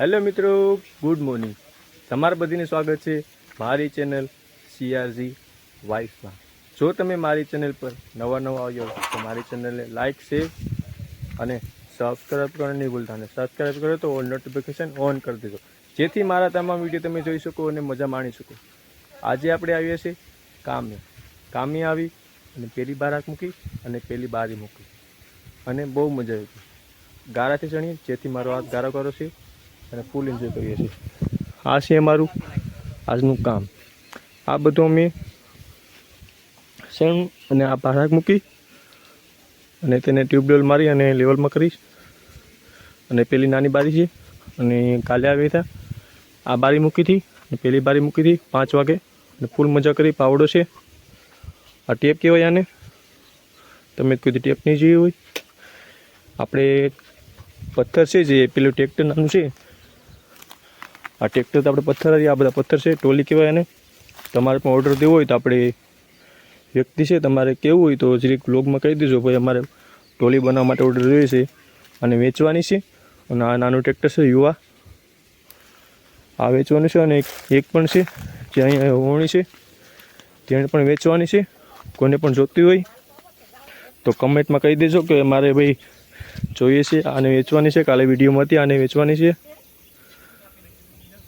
Hello મિત્રો, good morning. તમારા બધીને સ્વાગત છે મારી ચેનલ સીઆરજી વાઇફમાં. જો તમે મારી ચેનલ પર નવા નવા આવ્યો તો મારી ચેનલને લાઇક, શેર અને સબસ્ક્રાઈબ કરવાનું નહીં ભૂલતા. અને સબસ્ક્રાઈબ કરો તો નોટિફિકેશન ઓન કરી દેજો. જેથી મારા તમામ વીડિયો તમે જોઈ શકો અને મજા માણી શકો. આજે આપણે આવીએ છીએ કામે કામે આવી અને પેલી બારાક મૂકી અને પેલી બારી મૂકી. અને બહુ મજા આવી. ગારાથી ચણીએ, જેથી મારો હાથ ગારો કરો છે. અને ફૂલ એન્જોય કરીએ છીએ. આ છે અમારું આજનું કામ. આ બધું અમે સેમ અને આ ભારાક મૂકી અને તેને ટ્યુબવેલ મારી અને લેવલમાં કરીશ. અને પેલી નાની બારી છે અને કાલે આવી હતા. આ બારી મૂકી હતી અને પેલી બારી મૂકી હતી પાંચ વાગે. અને ફૂલ મજા કરી, પાવડો છે. આ ટેપ કહેવાય આને. તમે કોઈ ટેપ નહીં જોઈ હોય. આપણે પથ્થર છે જે પેલું ટ્રેક્ટર નાનું છે આ ટ્રેક્ટર તો આપણે પથ્થર આ બધા પથ્થર છે, ટોલી કહેવાય એને. તમારે પણ ઓર્ડર દેવો હોય તો આપણે વ્યક્તિ છે, તમારે કેવું હોય તો જરીક બ્લોગમાં કહી દેજો, ભાઈ અમારે ટોલી બનાવવા માટે ઓર્ડર જોઈએ છે. અને વેચવાની છે, અને આ નાનું ટ્રેક્ટર છે, યુવા. આ વેચવાનું છે, અને એક એક પણ છે, જે અહીંયા હોણી છે, તેને પણ વેચવાની છે. કોને પણ જોતી હોય તો કમેન્ટમાં કહી દેજો કે મારે ભાઈ જોઈએ છે, આને વેચવાની છે, કાલે વિડીયોમાં હતી, આને વેચવાની છે.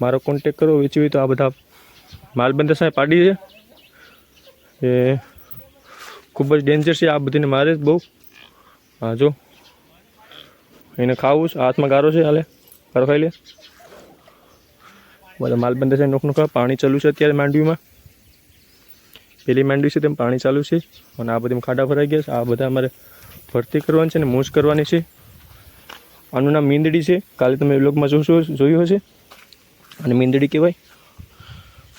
મારો કોન્ટેક કરો વેચવી હોય તો આ બધા માલબંદર સાહેબ પાડી છે. એ ખૂબ જ ડેન્જર છે આ બધીને મારે જ બહુ. હા, જો. એને ખાવું છે, હાથમાં ગારો છે હાલે. ગારો ખાઈ લે. બધા માલબંદર સાહેબ નોખ નોખા પાણી ચાલુ છે અત્યારે માંડવીમાં. પેલી માંડવી છે તેમ પાણી ચાલુ છે અને આ બધી ખાડા ભરાઈ ગયા છે. આ બધા અમારે ભરતી કરવાની છે અને મોજ કરવાની છે. આનું નામ મીંદડી છે. કાલે તમે વ્લોગમાં જોશો જોયું હશે. અને મીંદડી કહેવાય.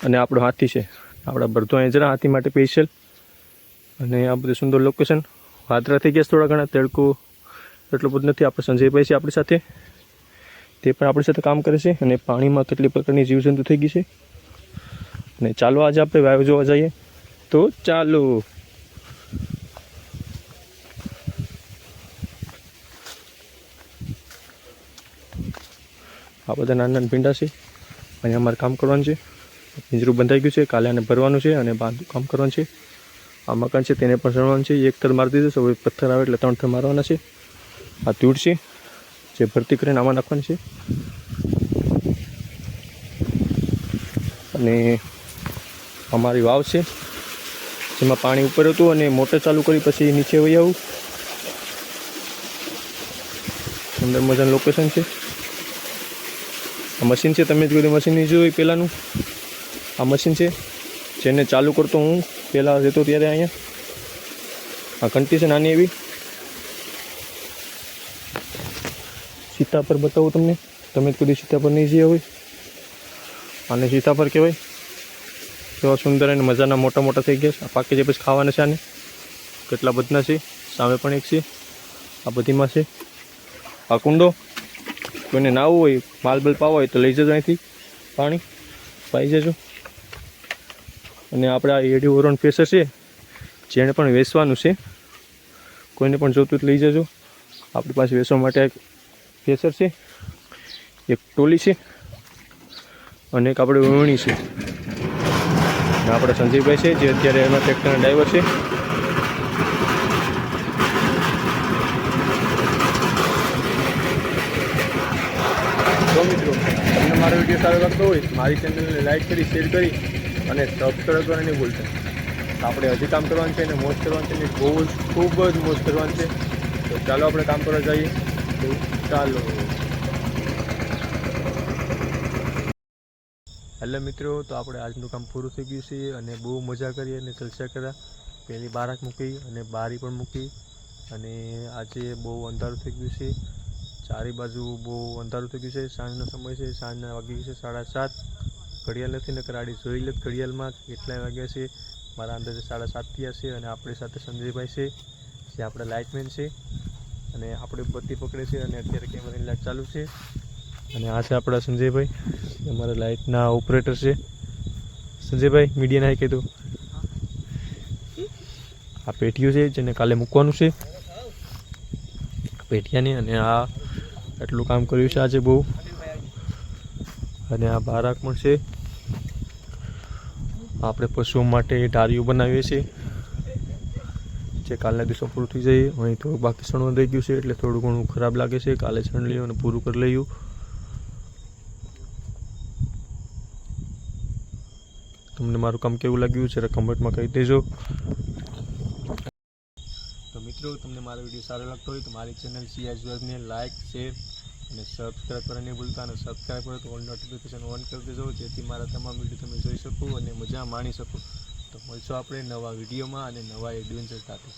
અને આપણો હાથી છે. આપણા ભરતો જરા હાથી માટે સ્પેશિયલ અને આ બધું સુંદર લોકેશન વાદરા થઈ ગયા થોડા ઘણા. તડકો એટલો બધું નથી. આપણે સંજયભાઈ છે આપણી સાથે. તે પણ આપણી સાથે કામ કરે છે. અને પાણીમાં કેટલી પ્રકારની જીવજંતુ થઈ ગઈ છે. અને ચાલો આજે આપણે વાયુ જોવા જઈએ. તો ચાલો. આ બધા નાના નાના ભીંડા છે. અહીંયા અમારે કામ કરવાનું છે. પિંજરું બંધાઈ ગયું છે, કાલે આને ભરવાનું છે અને બાંધું કામ કરવાનું છે. આ મકાન છે તેને પણ ચડવાનું છે. એક થર મારી દીધું હવે પથ્થર આવે એટલે ત્રણ થર મારવાના છે. આ તૂટ છે, જે ભરતી કરીને આમાં નાખવાની છે. અને અમારી વાવ છે, જેમાં પાણી ઉપર હતું અને મોટર ચાલુ કરી પછી નીચે વહી આવું. અંદર મજાનું લોકેશન છે. આ મશીન છે, તમે જ કોઈ મશીન નહીં જોયું પહેલાંનું આ મશીન છે, જેને ચાલુ કરતો હું પહેલાં રહેતો ત્યારે અહીંયા. આ ઘંટી છે નાની એવી. સીતા પર બતાવું તમને. તમે જ સીતા પર નહીં જોયા હોય આને પર કહેવાય. કેવા સુંદર અને મજાના મોટા મોટા થઈ ગયા છે. આ પાકી જે પછી ખાવાના છે આને. કેટલા બધા છે. સામે પણ એક છે. આ બધીમાં છે. આ કુંડો. કોઈને નાવું હોય, માલ બલ પાવો હોય તો લઈ જજો અહીંથી. પાણી, પાઈ જજો. અને આપણે આ એડી ઓરોન ફેસર છે, જેણે પણ વેચવાનું છે. કોઈને પણ જોતું લઈ જજો. આપણી પાસે વેચવા માટે એક ફેસર છે, એક ટોલી છે, અને એક આપણે વણી છે. આપણે સંજીવભાઈ છે, જે અત્યારે એમાં ટ્રેક્ટરના ડ્રાઈવર છે તો મિત્રો તમને મારો વીડિયો સારો લાગતો હોય મારી ચેનલને લાઇક કરી શેર કરી અને સબસ્ક્રાઈબ કરવાની નહીં ભૂલતા. આપણે હજી કામ કરવાનું છે અને મોજ કરવાનું છે ને બહુ જ, ખૂબ જ મોજ કરવાનું છે. તો ચાલો આપણે કામ કરવા જઈએ. તો ચાલો. હેલો મિત્રો, તો આપણે આજનું કામ પૂરું થઈ ગયું છે અને બહુ મજા કરી અને જલસા કર્યા. પહેલી બારાક મૂકી અને બારી પણ મૂકી અને આજે બહુ અંધારું થઈ ગયું છે. ચારે બાજુ બહુ અંધારું થઈ ગયું છે. સાંજનો સમય છે. સાંજના વાગી ગયું છે સાડા સાત. ઘડિયાળ નથી, નકર આડી જોઈ લે ઘડિયાળમાં કેટલા વાગ્યા છે. મારા અંદાજે સાડા સાત થયા છે અને આપણી સાથે સંજયભાઈ છે. જે આપણા લાઇટમેન છે. અને આપણે બત્તી પકડે છે અને અત્યારે કેમેરાની લાઇટ ચાલુ છે. અને આ છે આપણા સંજયભાઈ. અમારા લાઇટના ઓપરેટર છે. સંજયભાઈ, મીડિયાને હાઈ કીધું આ પેટીયું છે જેને કાલે મૂકવાનું છે. પેઠિયાની અને આ એટલું કામ કર્યું છે આજે બહુ. અને આ બારાક પણ છે. આપણે પશુઓ માટે ઢારિયું બનાવીએ છીએ. જે કાલના દિવસો પૂરું થઈ જઈએ અહીં થોડુંક બાકી સણવા રહી ગયું છે એટલે થોડું ઘણું ખરાબ લાગે છે. કાલે સણ લઈએ અને પૂરું કરી લઈએ. તમને મારું કામ કેવું લાગ્યું છે કમેન્ટમાં કહી દેજો. મિત્રો, તમને મારો વીડિયો સારો લાગતો હોય તો મારી ચેનલ સીએસ વેબને લાઇક શેર અને સબસ્ક્રાઈબ કરવા નહીં ભૂલતા. અને સબસ્ક્રાઈબ કરો તો ઓલ નોટિફિકેશન ઓન કરી દેજો, જેથી મારા તમામ વીડિયો તમે જોઈ શકો અને મજા માણી શકો. તો મળશો આપણે નવા વિડીયોમાં અને નવા એડવેન્ચર સાથે.